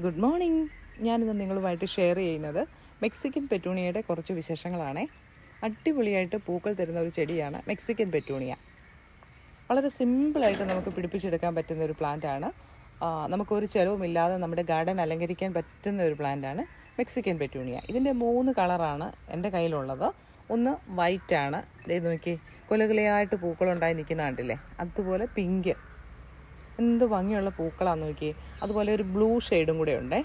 Good morning. ഞാനിന്ന് നിങ്ങളുമായിട്ട് share ചെയ്യുന്നത് മെക്സിക്കൻ പെറ്റൂണിയയുടെ കുറച്ച് വിശേഷങ്ങളാണ്. അടിപൊളിയായിട്ട് പൂക്കൾ തരുന്ന ഒരു ചെടിയാണ് മെക്സിക്കൻ പെറ്റൂണിയ. വളരെ സിമ്പിളായിട്ട് നമുക്ക് പിടിപ്പിച്ചെടുക്കാൻ പറ്റുന്ന ഒരു പ്ലാന്റാണ് നമുക്കൊരു ചിലവുമില്ലാതെ നമ്മുടെ ഗാർഡൻ അലങ്കരിക്കാൻ പറ്റുന്ന ഒരു പ്ലാന്റാണ് മെക്സിക്കൻ പെറ്റൂണിയ. ഇതിന്റെ മൂന്ന് കളറാണ് എന്റെ കയ്യിലുള്ളത്. ഒന്ന് വൈറ്റ് ആണ്. ദേ നോക്കി കൊലകുലയായിട്ട് പൂക്കളുണ്ടായി നിൽക്കുന്ന കണ്ടില്ലേ? അതുപോലെ പിങ്ക് എന്ത് ഭംഗിയുള്ള പൂക്കളാണെന്ന് നോക്കിയേ. അതുപോലെ ഒരു ബ്ലൂ ഷെയ്ഡും കൂടെ ഉണ്ടേ.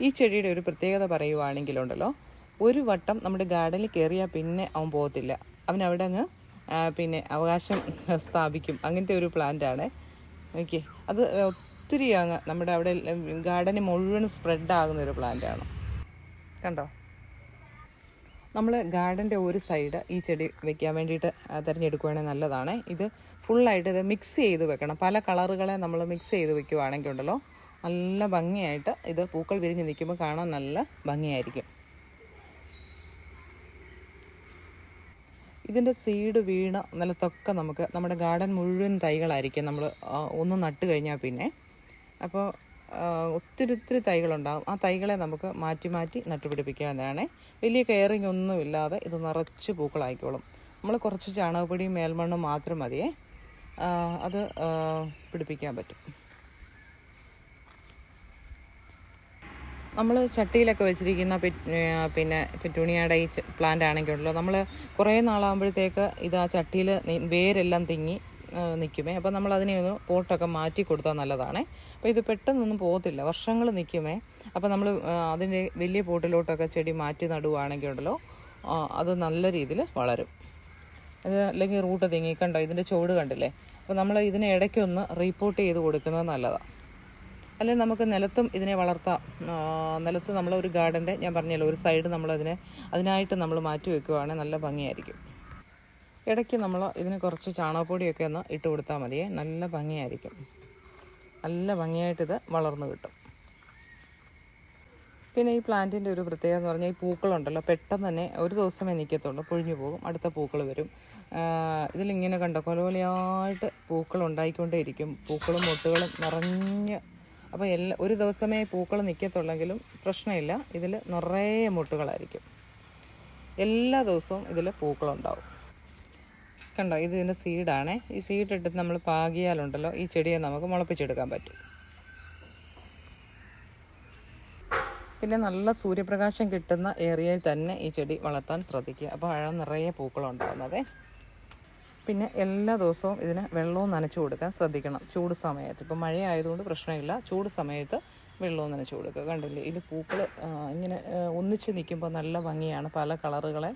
ഈ ചെടിയുടെ ഒരു പ്രത്യേകത പറയുവാണെങ്കിലുണ്ടല്ലോ ഒരു വട്ടം നമ്മുടെ ഗാർഡനിൽ കയറിയാൽ പിന്നെ അവൻ പോകത്തില്ല. അവൻ അവിടെ അങ്ങ് പിന്നെ അവകാശം സ്ഥാപിക്കും. അങ്ങനത്തെ ഒരു പ്ലാന്റ് ആണ്. ഓക്കെ അത് ഒത്തിരി അങ്ങ് നമ്മുടെ അവിടെ ഗാർഡന് മുഴുവൻ സ്പ്രെഡ് ആകുന്ന ഒരു പ്ലാന്റ് ആണ്. കണ്ടോ? നമ്മൾ ഗാർഡന്റെ ഒരു സൈഡ് ഈ ചെടി വെക്കാൻ വേണ്ടിയിട്ട് തിരഞ്ഞെടുക്കുകയാണെങ്കിൽ നല്ലതാണ്. ഇത് ഫുള്ളായിട്ട് ഇത് മിക്സ് ചെയ്ത് വെക്കണം. പല കളറുകളെ നമ്മൾ മിക്സ് ചെയ്ത് വെക്കുവാണെങ്കിൽ ഉണ്ടല്ലോ നല്ല ഭംഗിയായിട്ട് ഇത് പൂക്കൾ വിരിഞ്ഞ് നിൽക്കുമ്പോൾ കാണാൻ നല്ല ഭംഗിയായിരിക്കും. ഇതിന്റെ സീഡ് വീണ നിലത്തൊക്കെ നമുക്ക് നമ്മുടെ ഗാർഡൻ മുഴുവൻ തൈകളായിരിക്കും നമ്മൾ ഒന്ന് നട്ട് കഴിഞ്ഞാൽ പിന്നെ. അപ്പോൾ ഒത്തിരി ഒത്തിരി തൈകളുണ്ടാകും ആ തൈകളെ നമുക്ക് മാറ്റി മാറ്റി നട്ടുപിടിപ്പിക്കാവുന്നതാണ്. വലിയ കെയറിങ് ഒന്നും ഇല്ലാതെ ഇത് നിറച്ച് പൂക്കളായിക്കോളും. നമ്മൾ കുറച്ച് ചാണകപ്പൊടിയും മേൽമണ്ണും മാത്രം മതിയേ. അത് പിടിപ്പിക്കാൻ പറ്റും. നമ്മൾ ചട്ടിയിലൊക്കെ വെച്ചിരിക്കുന്ന പിന്നെ പെറ്റൂണിയയുടെ ഈ പ്ലാന്റ് ആണെങ്കിൽ ഉണ്ടല്ലോ നമ്മൾ കുറേ നാളാകുമ്പോഴത്തേക്ക് ഇത് ആ ചട്ടിയിൽ വേരെല്ലാം തിങ്ങി നിൽക്കുമേ. അപ്പോൾ നമ്മൾ അതിനെ ഒന്ന് പോട്ടൊക്കെ മാറ്റി കൊടുത്താൽ നല്ലതാണ്. അപ്പോൾ ഇത് പെട്ടെന്നൊന്നും പോകത്തില്ല. വർഷങ്ങൾ നിൽക്കുമേ. അപ്പോൾ നമ്മൾ അതിന്റെ വലിയ പോട്ടിലോട്ടൊക്കെ ചെടി മാറ്റി നടുവാണെങ്കിൽ ഉണ്ടല്ലോ അത് നല്ല രീതിയിൽ വളരും. അത് അല്ലെങ്കിൽ റൂട്ട് തിങ്ങി കണ്ടോ? ഇതിന്റെ ചുവട് കണ്ടില്ലേ? അപ്പോൾ നമ്മൾ ഇതിനെ ഇടയ്ക്കൊന്ന് റീപ്പോർട്ട് ചെയ്ത് കൊടുക്കുന്നത് നല്ലതാണ്. അല്ലെങ്കിൽ നമുക്ക് നിലത്തും ഇതിനെ വളർത്താം. നിലത്ത് നമ്മൾ ഒരു ഗാർഡന്റെ ഞാൻ പറഞ്ഞല്ലോ ഒരു സൈഡ് നമ്മളതിനെ അതിനായിട്ട് നമ്മൾ മാറ്റി വെക്കുവാണെങ്കിൽ നല്ല ഭംഗിയായിരിക്കും. ഇടയ്ക്ക് നമ്മൾ ഇതിന് കുറച്ച് ചാണകപ്പൊടിയൊക്കെ ഒന്ന് ഇട്ട് കൊടുത്താൽ മതിയേ നല്ല ഭംഗിയായിരിക്കും. നല്ല ഭംഗിയായിട്ട് ഇത് വളർന്നു കിട്ടും. പിന്നെ ഈ പ്ലാന്റിന്റെ ഒരു പ്രത്യേകത എന്ന് പറഞ്ഞാൽ ഈ പൂക്കളുണ്ടല്ലോ പെട്ടെന്ന് തന്നെ ഒരു ദിവസമേ നിൽക്കത്തുള്ളൂ പൊഴിഞ്ഞു പോകും അടുത്ത പൂക്കൾ വരും. ഇതിലിങ്ങനെ കണ്ട കൊലകൊലയായിട്ട് പൂക്കൾ ഉണ്ടായിക്കൊണ്ടേയിരിക്കും. പൂക്കളും മൊട്ടുകളും നിറഞ്ഞ്. അപ്പോൾ എല്ലാ ഒരു ദിവസമേ പൂക്കൾ നിൽക്കത്തുള്ളെങ്കിലും പ്രശ്നമില്ല. ഇതിൽ നിറയെ മുട്ടുകളായിരിക്കും. എല്ലാ ദിവസവും ഇതിൽ പൂക്കളുണ്ടാവും. കണ്ടോ? ഇത് ഇതിന്റെ സീഡാണേ ഈ സീഡ് ഇട്ടിട്ട് നമ്മൾ പാകിയാലുണ്ടല്ലോ ഈ ചെടിയെ നമുക്ക് മുളപ്പിച്ചെടുക്കാൻ പറ്റും. പിന്നെ നല്ല സൂര്യപ്രകാശം കിട്ടുന്ന ഏരിയയിൽ തന്നെ ഈ ചെടി വളർത്താൻ ശ്രദ്ധിക്കുക. അപ്പോൾ അഴം നിറയെ പൂക്കളുണ്ടാകുന്നതേ പിന്നെ എല്ലാ ദിവസവും ഇതിന് വെള്ളവും നനച്ചു കൊടുക്കാൻ ശ്രദ്ധിക്കണം. ചൂട് സമയത്ത്. ഇപ്പോൾ മഴയായതുകൊണ്ട് പ്രശ്നമില്ല. ചൂട് സമയത്ത് വെള്ളവും നനച്ചു കൊടുക്കുക. കണ്ടില്ലേ? ഇത് പൂക്കൾ ഇങ്ങനെ ഒന്നിച്ച് നിൽക്കുമ്പോൾ നല്ല ഭംഗിയാണ് പല കളറുകളെ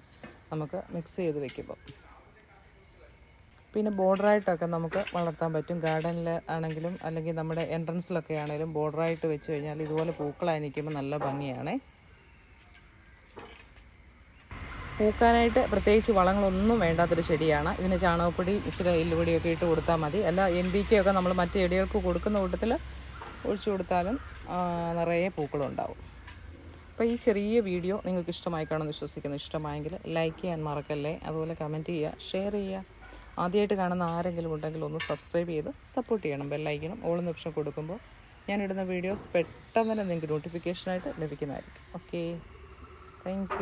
നമുക്ക് മിക്സ് ചെയ്ത് വെക്കുമ്പോൾ. പിന്നെ ബോർഡറായിട്ടൊക്കെ നമുക്ക് വളർത്താൻ പറ്റും. ഗാർഡനിൽ ആണെങ്കിലും അല്ലെങ്കിൽ നമ്മുടെ എൻട്രൻസിലൊക്കെ ആണെങ്കിലും ബോർഡറായിട്ട് വെച്ച് കഴിഞ്ഞാൽ ഇതുപോലെ പൂക്കളായി നിൽക്കുമ്പോൾ നല്ല ഭംഗിയാണ്. പൂക്കാനായിട്ട് പ്രത്യേകിച്ച് വളങ്ങളൊന്നും വേണ്ടാത്തൊരു ചെടിയാണ്. ഇതിന് ചാണകപ്പൊടി ഇച്ചിരി എല്ലുപൊടിയൊക്കെ ഇട്ട് കൊടുത്താൽ മതി. അല്ല എൻ ബി കെ ഒക്കെ നമ്മൾ മറ്റ് ചെടികൾക്ക് കൊടുക്കുന്ന കൂട്ടത്തിൽ ഒഴിച്ചു കൊടുത്താലും നിറയെ പൂക്കളുണ്ടാവും. അപ്പോൾ ഈ ചെറിയ വീഡിയോ നിങ്ങൾക്ക് ഇഷ്ടമായി കാണുമെന്ന് വിശ്വസിക്കുന്നു. ഇഷ്ടമായെങ്കിൽ ലൈക്ക് ചെയ്യാൻ മറക്കല്ലേ? അതുപോലെ കമന്റ് ചെയ്യുക ഷെയർ ചെയ്യുക. ആദ്യമായിട്ട് കാണുന്ന ആരെങ്കിലും ഉണ്ടെങ്കിൽ ഒന്ന് സബ്സ്ക്രൈബ് ചെയ്ത് സപ്പോർട്ട് ചെയ്യണം ബെല്ലൈക്കണം ഓൾ ഓപ്ഷൻ കൊടുക്കുമ്പോൾ ഞാനിടുന്ന വീഡിയോസ് പെട്ടെന്ന് തന്നെ നിങ്ങൾക്ക് നോട്ടിഫിക്കേഷനായിട്ട് ലഭിക്കുന്നതായിരിക്കും. Okay thank